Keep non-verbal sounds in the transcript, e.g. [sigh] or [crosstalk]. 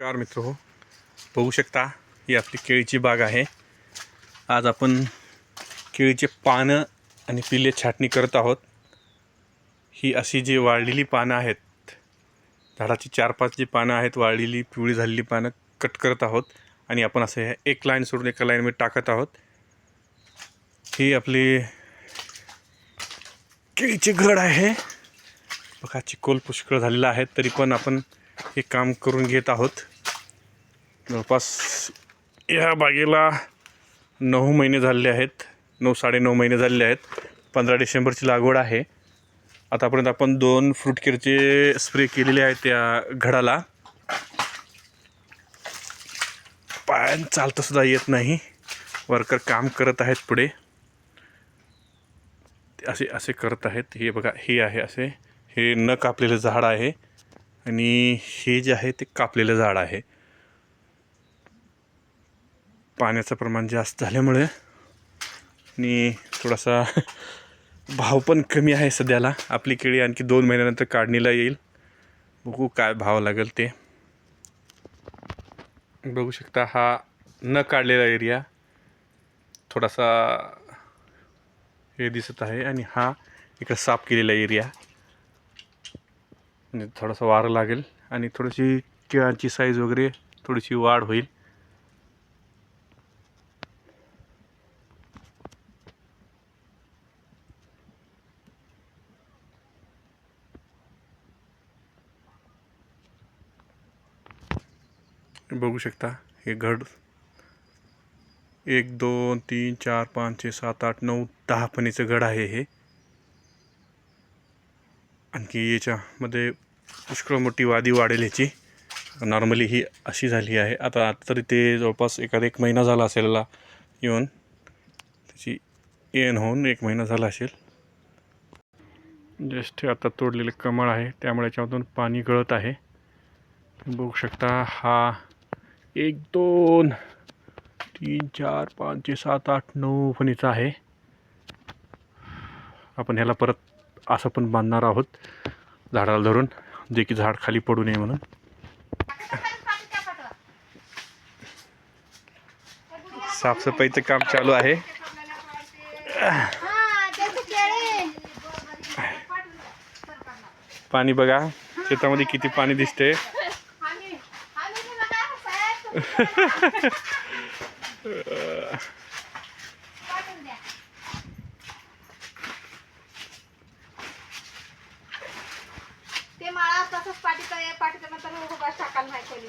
नमस्कार मित्र. हो बघू शकता ही आपली केळीची बाग आहे. आज आपण केळीचे पानं आणि पिले छाटणी करत आहोत. ही अशी जी वाळलेली पानं आहेत झाडाची चार पाच जी पानं आहेत वाळलेली पिवळी झालेली पानं कट करत आहोत आणि आपण असं एक लाईन सोडून एका लाईनमध्ये टाकत आहोत. ही आपली केळीचे घड आहे. बघा चिकोल पुष्कळ झालेला आहे तरी पण आपण हे काम करून घेत आहोत. जवळपास या बागेला नऊ महिने झालेले आहेत. नऊ साडेनऊ महिने झालेले आहेत. पंधरा डिसेंबरची लागवड आहे. आतापर्यंत आपण दोन फ्रूट केअरचे स्प्रे केलेले आहेत त्या घडाला. पायान चालतंसुद्धा येत नाही. वर्कर काम करत आहेत पुढे. ते असे असे करत आहेत. हे बघा हे आहे असे. हे न कापलेलं झाड आहे. आणि हे जे आहे ते कापलेलं झाड आहे. पाण्याचं प्रमाण जास्त झाल्यामुळे आणि थोडासा [laughs] भाव पण कमी आहे सध्याला. आपली केळी आणखी दोन महिन्यानंतर काढणीला येईल. बघू काय भाव लागेल ते. बघू शकता हा न काढलेला एरिया थोडासा हे दिसत आहे आणि हा इकडं साफ केलेला एरिया. थोडासा वारं लागेल आणि थोडीशी केळांची साईज वगैरे थोडीशी वाढ होईल. बघू शकता हे घड. एक दोन तीन चार पाच छे सात आठ नऊ दहा फणीचं घड आहे हे. आणखी याच्यामध्ये पुष्कळ मोठी वादी वाढेल ह्याची नॉर्मली ही अशी झाली आहे. आता आता तरी ते जवळपास एखादा एक महिना झाला असेल याला येऊन. त्याची येण होऊन एक महिना झाला असेल. जस्ट हे आता तोडलेले कमळ आहे. त्यामुळे याच्यामधून पाणी गळत आहे. बघू शकता हा एक दोन तीन चार पाच छे सात आठ नऊ फणीचा आहे. आपण ह्याला परत असं पण बांधणार आहोत. झाडाला धरून. जे की झाड खाली पडू नये म्हणून. साफसफाईचं काम चालू आहे. पाणी बघा शेतामध्ये किती पाणी दिसते [laughs] ते माळा तसंच पाठी पाठी नंतर उगाच टाकायला नाही खोली